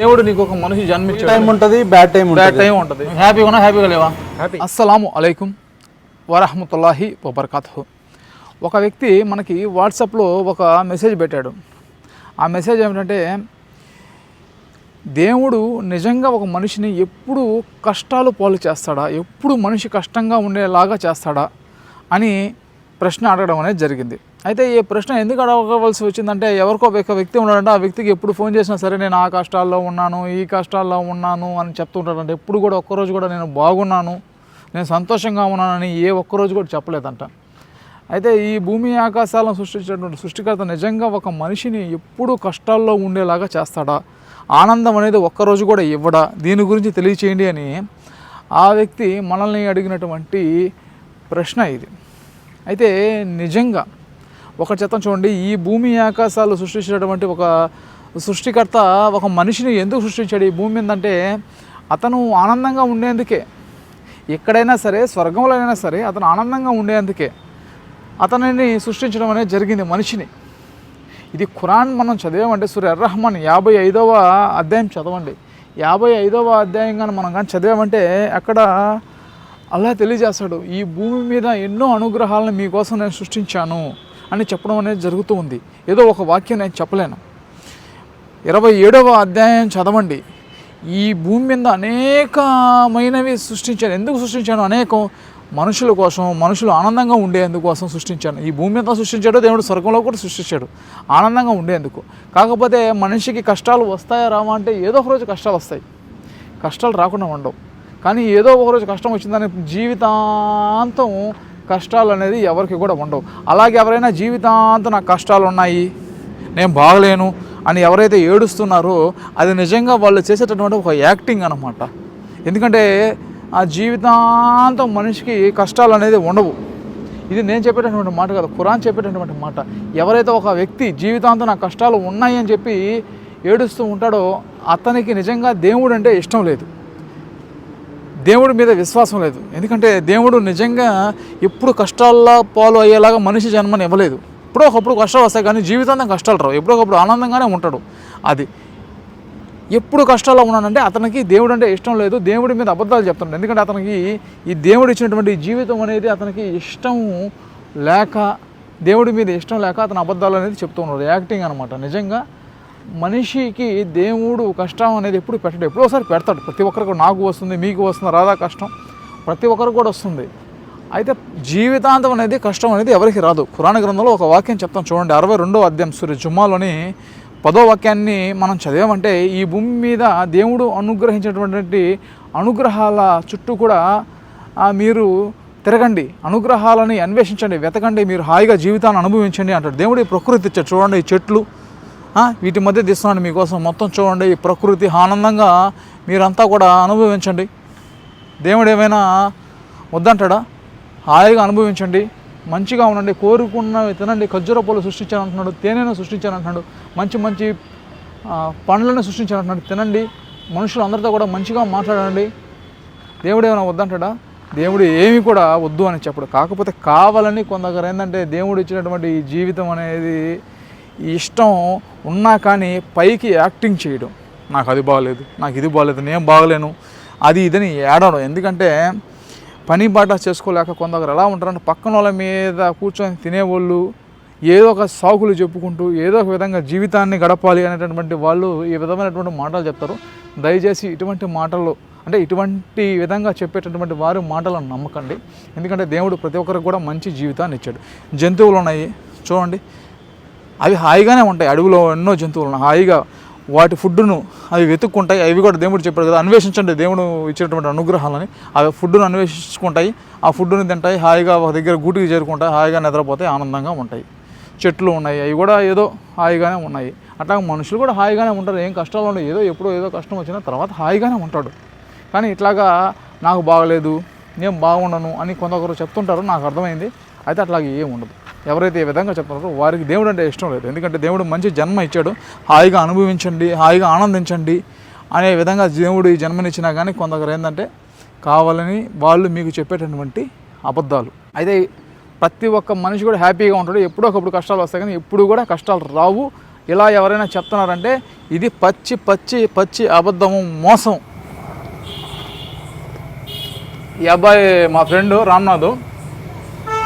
దేవుడు నీకు ఒక మనిషి జన్మించాడు టైం ఉంటుంది బ్యాడ్ టైం బ్యాడ్ టైం ఉంటుంది. హ్యాపీగా ఉన్నా హ్యాపీగా లేవా? హ్యాపీ అస్సలాము అలైకుం వరహమతుల్లాహి వబర్కాతు ఒక వ్యక్తి మనకి వాట్సాప్లో ఒక మెసేజ్ పెట్టాడు. ఆ మెసేజ్ ఏమిటంటే దేవుడు నిజంగా ఒక మనిషిని ఎప్పుడు కష్టాలు పాలు చేస్తాడా? ఎప్పుడు మనిషి కష్టంగా ఉండేలాగా చేస్తాడా? అని ప్రశ్న అడగడం అనేది జరిగింది. అయితే ఈ ప్రశ్న ఎందుకు అడగవలసి వచ్చిందంటే ఎవరికో ఒక వ్యక్తి ఉన్నాడంటే ఆ వ్యక్తికి ఎప్పుడు ఫోన్ చేసినా సరే నేను ఆ కష్టాల్లో ఉన్నాను ఈ కష్టాల్లో ఉన్నాను అని చెప్తుంటాడంటే. ఎప్పుడు కూడా ఒక్కరోజు కూడా నేను బాగున్నాను నేను సంతోషంగా ఉన్నానని ఏ ఒక్కరోజు కూడా చెప్పలేదంట. అయితే ఈ భూమి ఆకాశాలను సృష్టించినటువంటి సృష్టికర్త నిజంగా ఒక మనిషిని ఎప్పుడూ కష్టాల్లో ఉండేలాగా చేస్తాడా? ఆనందం అనేది ఒక్కరోజు కూడా ఇవ్వడా? దీని గురించి తెలియచేయండి అని ఆ వ్యక్తి మనల్ని అడిగినటువంటి ప్రశ్న ఇది. అయితే నిజంగా ఒక చెత్తం చూడండి ఈ భూమి ఆకాశాలు సృష్టించినటువంటి ఒక సృష్టికర్త ఒక మనిషిని ఎందుకు సృష్టించాడు? ఈ భూమి మీద అంటే అతను ఆనందంగా ఉండేందుకే. ఎక్కడైనా సరే స్వర్గంలో అయినా సరే అతను ఆనందంగా ఉండేందుకే అతనిని సృష్టించడం అనేది జరిగింది మనిషిని. ఇది ఖురాన్ మనం చదివామంటే సూర్య రహమాన్ యాభై ఐదవ అధ్యాయం చదవండి. యాభై ఐదవ అధ్యాయం కానీ మనం కానీ చదివామంటే అక్కడ అలా తెలియజేస్తాడు ఈ భూమి మీద ఎన్నో అనుగ్రహాలను మీకోసం నేను సృష్టించాను. అని చెప్పడం అనేది జరుగుతూ ఉంది. ఏదో ఒక వాక్యం నేను చెప్పలేను. ఇరవై ఏడవ అధ్యాయం చదవండి. ఈ భూమి మీద అనేకమైనవి సృష్టించాను ఎందుకు సృష్టించాను అనేకం మనుషుల కోసం మనుషులు ఆనందంగా ఉండేందుకోసం సృష్టించాను ఈ భూమి మీద సృష్టించాడు దేవుడు స్వర్గంలో కూడా సృష్టించాడు. ఆనందంగా ఉండేందుకు. కాకపోతే మనిషికి కష్టాలు వస్తాయా రావా అంటే ఏదో ఒక రోజు కష్టాలు వస్తాయి. కష్టాలు రాకుండా ఉండవు. కానీ ఏదో ఒక రోజు కష్టం వచ్చిందని జీవితాంతం కష్టాలు అనేది ఎవరికి కూడా ఉండవు. అలాగే ఎవరైనా జీవితాంతం నాకు కష్టాలు ఉన్నాయి నేను బాగలేను అని ఎవరైతే ఏడుస్తున్నారో అది నిజంగా వాళ్ళు చేసేటటువంటి ఒక యాక్టింగ్ అనమాట ఎందుకంటే ఆ జీవితాంతం మనిషికి కష్టాలు అనేది ఉండవు. ఇది నేను చెప్పేటటువంటి మాట కాదు ఖురాన్ చెప్పేటటువంటి మాట. ఎవరైతే ఒక వ్యక్తి జీవితాంతం నా కష్టాలు ఉన్నాయి అని చెప్పి ఏడుస్తూ ఉంటాడో అతనికి నిజంగా దేవుడు అంటే ఇష్టం లేదు. దేవుడి మీద విశ్వాసం లేదు. ఎందుకంటే దేవుడు నిజంగా ఎప్పుడు కష్టాల్లో పాలు అయ్యేలాగా మనిషి జన్మని ఇవ్వలేదు. ఎప్పుడో ఒకప్పుడు కష్టాలు వస్తాయి కానీ జీవితాంతం కష్టాలు రావు. ఎప్పుడో ఒకప్పుడు ఆనందంగానే ఉంటాడు. అది ఎప్పుడు కష్టాల్లో ఉన్నానంటే అతనికి దేవుడు అంటే ఇష్టం లేదు. దేవుడి మీద అబద్ధాలు చెప్తున్నాడు ఎందుకంటే అతనికి ఈ దేవుడు ఇచ్చినటువంటి జీవితం అనేది అతనికి ఇష్టం లేక దేవుడి మీద ఇష్టం లేక అతను అబద్ధాలు అనేది చెప్తూ ఉన్నాడు. యాక్టింగ్ అనమాట నిజంగా మనిషికి దేవుడు కష్టం అనేది ఎప్పుడు పెట్టడు. ఎప్పుడో ఒకసారి పెడతాడు. ప్రతి ఒక్కరికి నాకు వస్తుంది మీకు వస్తుంది రాదా కష్టం. ప్రతి ఒక్కరికి కూడా వస్తుంది. అయితే జీవితాంతం అనేది కష్టం అనేది ఎవరికి రాదు. పురాణ గ్రంథంలో ఒక వాక్యం చెప్తాం చూడండి. అరవై రెండో అధ్యాయం సూర్య జుమ్మాలోని పదో వాక్యాన్ని మనం చదివామంటే ఈ భూమి మీద దేవుడు అనుగ్రహించినటువంటి అనుగ్రహాల చుట్టూ కూడా మీరు తిరగండి. అనుగ్రహాలని అన్వేషించండి. వెతకండి. మీరు హాయిగా జీవితాన్ని అనుభవించండి అంటాడు. దేవుడి ప్రకృతి ఇచ్చాడు. చూడండి ఈ చెట్లు. వీటి మధ్య తీస్తున్నాను మీకోసం మొత్తం చూడండి. ఈ ప్రకృతి ఆనందంగా మీరంతా కూడా అనుభవించండి. దేవుడు ఏమైనా వద్దంటాడా? హాయిగా అనుభవించండి. మంచిగా ఉండండి. కోరుకున్నవి తినండి. ఖర్జూర పూలు సృష్టించాను అంటున్నాడు తేనెను సృష్టించాను అంటున్నాడు మంచి మంచి పండ్లను సృష్టించాను అంటున్నాడు తినండి. మనుషులు అందరితో కూడా మంచిగా మాట్లాడండి. దేవుడు ఏమైనా వద్దంటాడా? దేవుడు ఏమి కూడా వద్దు అని చెప్పడు. కాకపోతే కావాలని కొందరు ఏంటంటే దేవుడు ఇచ్చినటువంటి ఈ జీవితం అనేది ఇష్టం ఉన్నా కానీ పైకి యాక్టింగ్ చేయడం. నాకు అది బాగలేదు నాకు ఇది బాగలేదు నేను బాగలేను. అది ఇదని ఏడవడం. ఎందుకంటే పని బాట చేసుకోలేక కొందరు ఎలా ఉంటారంటే పక్కన వాళ్ళ మీద కూర్చొని తినేవాళ్ళు ఏదో ఒక సాకులు చెప్పుకుంటూ ఏదో ఒక విధంగా జీవితాన్ని గడపాలి అనేటటువంటి వాళ్ళు ఈ విధమైనటువంటి మాటలు చెప్తారు. దయచేసి ఇటువంటి మాటలు అంటే ఇటువంటి విధంగా చెప్పేటటువంటి వారి మాటలను నమ్మకండి. ఎందుకంటే దేవుడు ప్రతి ఒక్కరికి కూడా మంచి జీవితాన్ని ఇచ్చాడు. జంతువులు ఉన్నాయి. చూడండి. అవి హాయిగానే ఉంటాయి. అడవిలో ఎన్నో జంతువులను హాయిగా వాటి ఫుడ్ను అవి వెతుక్కుంటాయి. అవి కూడా దేవుడు చెప్పాడు కదా అన్వేషించండి. దేవుడు ఇచ్చినటువంటి అనుగ్రహాలని అవి ఫుడ్ను అన్వేషించుకుంటాయి. ఆ ఫుడ్ను తింటాయి. హాయిగా ఒక దగ్గర గూటికి చేరుకుంటాయి. హాయిగా నిద్రపోతాయి ఆనందంగా ఉంటాయి. చెట్లు ఉన్నాయి. అవి కూడా ఏదో హాయిగానే ఉన్నాయి. అట్లా మనుషులు కూడా హాయిగానే ఉంటారు. ఏం కష్టాలు ఉండవు. ఏదో ఎప్పుడో ఏదో కష్టం వచ్చినా తర్వాత హాయిగానే ఉంటాడు. కానీ ఇట్లాగా నాకు బాగలేదు నేను బాగుండను అని కొందరు చెప్తుంటారు. నాకు అర్థమైంది. అయితే అట్లాగే ఏం ఉండదు. ఎవరైతే ఈ విధంగా చెప్తున్నారో వారికి దేవుడు అంటే ఇష్టం లేదు. ఎందుకంటే దేవుడు మంచి జన్మ ఇచ్చాడు. హాయిగా అనుభవించండి హాయిగా ఆనందించండి అనే విధంగా దేవుడు ఈ జన్మనిచ్చినా కానీ కొందరు ఏంటంటే కావాలని వాళ్ళు మీకు చెప్పేటటువంటి అబద్ధాలు. అయితే ప్రతి ఒక్క మనిషి కూడా హ్యాపీగా ఉంటాడు. ఎప్పుడో ఒకప్పుడు కష్టాలు వస్తాయి కానీ ఎప్పుడు కూడా కష్టాలు రావు. ఇలా ఎవరైనా చెప్తున్నారంటే ఇది పచ్చి పచ్చి పచ్చి అబద్ధము మోసం. ఈ అబ్బాయి మా ఫ్రెండ్ రామ్నాథ్.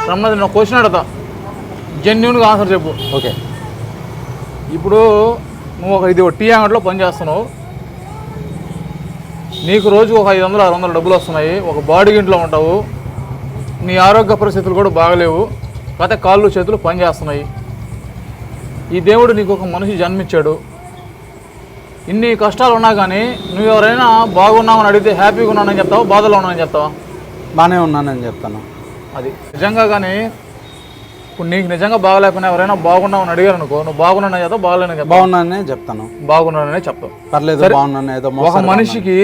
రామ్నాథ్ నేను క్వశ్చన్ అడతా జెన్యున్గా ఆన్సర్ చెప్పు. ఓకే. ఇప్పుడు నువ్వు ఒక ఇది ఒక టీ అంగడిలో పనిచేస్తున్నావు నీకు రోజుకు ఒక ఐదు వందలు ఆరు వందలు డబ్బులు వస్తున్నాయి. ఒక బాడీ ఇంట్లో ఉంటావు. నీ ఆరోగ్య పరిస్థితులు కూడా బాగలేవు. కాకపోతే కాళ్ళు చేతులు పనిచేస్తున్నాయి ఈ దేవుడు నీకు ఒక మనిషి జన్మించాడు ఇన్ని కష్టాలు ఉన్నా కానీ నువ్వు ఎవరైనా బాగున్నామని అడిగితే హ్యాపీగా ఉన్నానని చెప్తావా బాధలో ఉన్నానని చెప్తావా? బాగానే ఉన్నానని చెప్తాను. అది. నిజంగా కానీ ఇప్పుడు నీకు నిజంగా బాగలేకపోయినా ఎవరైనా బాగున్నామని అడిగారు అనుకో నువ్వు బాగున్నానని చెప్తావు బాగలేనని చెప్తావు బాగున్నాననే చెప్తాను. బాగున్నాననే చెప్తావు. పర్లేదు బాగున్నాను ఏదో ఒక మనిషికి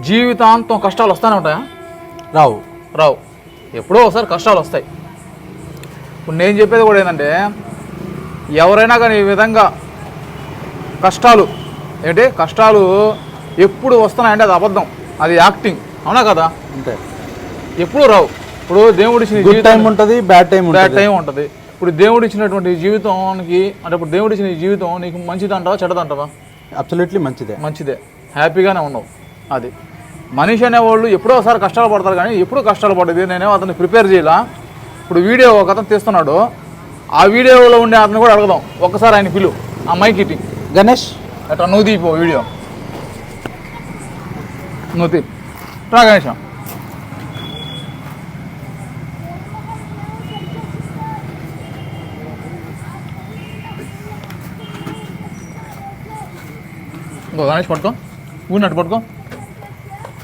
జీవితాంతం కష్టాలు వస్తూనే ఉంటాయా. రావు. రావు. ఎప్పుడో ఒకసారి కష్టాలు వస్తాయి. ఇప్పుడు నేను చెప్పేది కూడా ఏంటంటే ఎవరైనా కానీ ఈ విధంగా కష్టాలు ఏంటి? కష్టాలు ఎప్పుడు వస్తున్నాయంటే అది అబద్ధం. అది యాక్టింగ్. అవునా కదా? అంతే. ఎప్పుడు రావు. ఇప్పుడు దేవుడు ఇచ్చిన టైం ఉంటుంది బ్యాడ్ టైం బ్యాడ్ టైం ఉంటుంది. ఇప్పుడు దేవుడు ఇచ్చినటువంటి జీవితానికి అంటే ఇప్పుడు దేవుడు ఇచ్చిన ఈ జీవితం నీకు మంచిది అంటావా చెడ్డదంటావా అబ్సల్యూట్లీ మంచిదే. మంచిదే. హ్యాపీగానే ఉన్నావు. అది. మనిషి అనేవాళ్ళు ఎప్పుడో ఒకసారి కష్టాలు పడతారు కానీ ఎప్పుడూ కష్టాలు పడేది. నేనేమో అతన్ని ప్రిపేర్ చేయాల? ఇప్పుడు వీడియో ఒక అతను తీస్తున్నాడు. ఆ వీడియోలో ఉండే అతను కూడా అడగదాం. ఒక్కసారి ఆయన పిలు. ఆ మైక్ ఇట్టి గణేష్? అట్లా నువ్వు తీపో వీడియో. నువ్వు తీ. రా గణేష్. ఇంకో గణేష్ పట్టుకో. ఊరినట్టు పట్టుకో.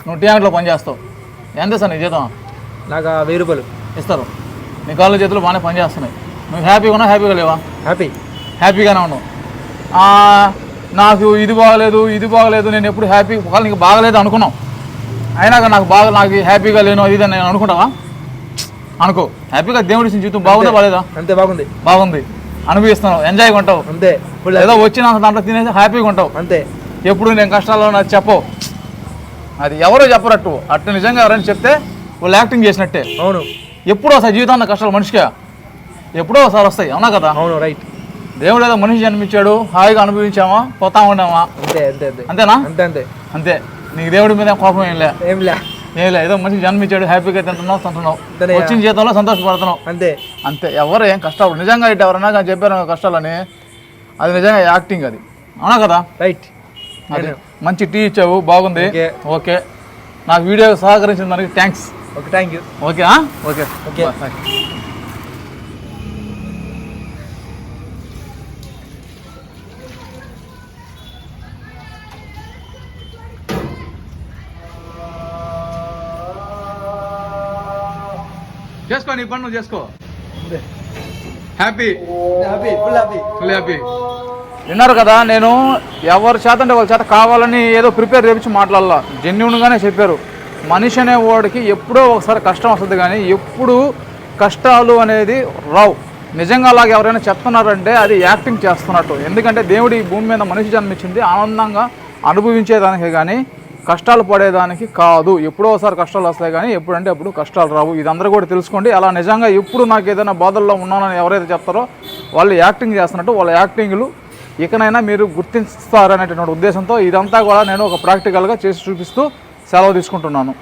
నువ్వు టీ పని చేస్తావు. ఎంత సార్ నీ జీతం? నాకు వెయ్యి రూపాయలు. ఇస్తారు. నీ కాళ్ళు చేతులు బాగానే పని చేస్తున్నాయి. నువ్వు హ్యాపీగా ఉన్నావు? హ్యాపీగా లేవా? హ్యాపీ. హ్యాపీగానే ఉన్నావు. నాకు ఇది బాగలేదు ఇది బాగలేదు నేను ఎప్పుడు హ్యాపీ ఒకవేళ నీకు బాగలేదు అనుకున్నావు. అయినా నాకు బాగా నాకు హ్యాపీగా లేను ఇది అని నేను అనుకుంటావా? అనుకో. హ్యాపీగా దేవుడి జీవితం బాగుందా బాలేదా అంతే బాగుంది. బాగుంది. అనుభవిస్తున్నావు. ఎంజాయ్గా ఉంటావు. అంతే. ఏదో వచ్చిన దాంట్లో తినేసి హ్యాపీగా ఉంటావు. అంతే. ఎప్పుడు నేను కష్టాల్లో నాకు చెప్పవు. అది ఎవరో చెప్పరట్టు. అట్టు నిజంగా ఎవరైనా చెప్తే వాళ్ళు యాక్టింగ్ చేసినట్టే. అవును. ఎప్పుడో ఒకసారి జీవితాన్ని కష్టాలు మనిషిగా ఎప్పుడో ఒకసారి వస్తాయి అవునా కదా? అవును రైట్. దేవుడు ఏదో మనిషి జన్మించాడు హాయిగా అనుభవించామా పోతా ఉన్నామా అంతే అంతే అంతే. అంతేనా? అంతే అంతే. అంతే. నీకు దేవుడి మీద కోపం ఏం లే. ఏం లే. ఏం లే ఏదో మనిషి జన్మించాడు హ్యాపీగా తింటున్నావు తింటున్నావు. వచ్చిన జీతంలో సంతోషపడుతున్నావు. అంతే. అంతే ఎవరు ఏం కష్టాలు నిజంగా ఇటు ఎవరైనా కానీ చెప్పారు కష్టాలని అది నిజంగా యాక్టింగ్ అది. అవునా కదా? రైట్. మంచి టీ ఇచ్చావు బాగుంది. ఓకే. నాకు వీడియో సహకరించిన దానికి thanks okay thank you okay okay okay. చేసుకో నీ పని నువ్వు చేసుకో happy happy full happy full happy విన్నారు కదా నేను ఎవరి చేత అంటే వాళ్ళ చేత కావాలని ఏదో ప్రిపేర్ చేపించి మాట్లాడాల. జెన్యున్గానే చెప్పారు. మనిషి అనేవాడికి ఎప్పుడో ఒకసారి కష్టం వస్తుంది కానీ ఎప్పుడు కష్టాలు అనేది రావు. నిజంగా అలాగే ఎవరైనా చెప్తున్నారంటే అది యాక్టింగ్ చేస్తున్నట్టు. ఎందుకంటే దేవుడు ఈ భూమి మీద మనిషి జన్మించింది ఆనందంగా అనుభవించేదానికి కానీ కష్టాలు పడేదానికి కాదు. ఎప్పుడో ఒకసారి కష్టాలు వస్తాయి కానీ ఎప్పుడంటే అప్పుడు కష్టాలు రావు. ఇది అందరూ కూడా తెలుసుకోండి. అలా నిజంగా ఎప్పుడు నాకు ఏదైనా బాధల్లో ఉన్నానని ఎవరైతే చెప్తారో వాళ్ళు యాక్టింగ్ చేస్తున్నట్టు వాళ్ళ యాక్టింగ్లు ఇకనైనా మీరు గుర్తిస్తారనేటువంటి ఉద్దేశంతో ఇదంతా కూడా నేను ఒక ప్రాక్టికల్గా చేసి చూపిస్తూ సెలవు తీసుకుంటున్నాను.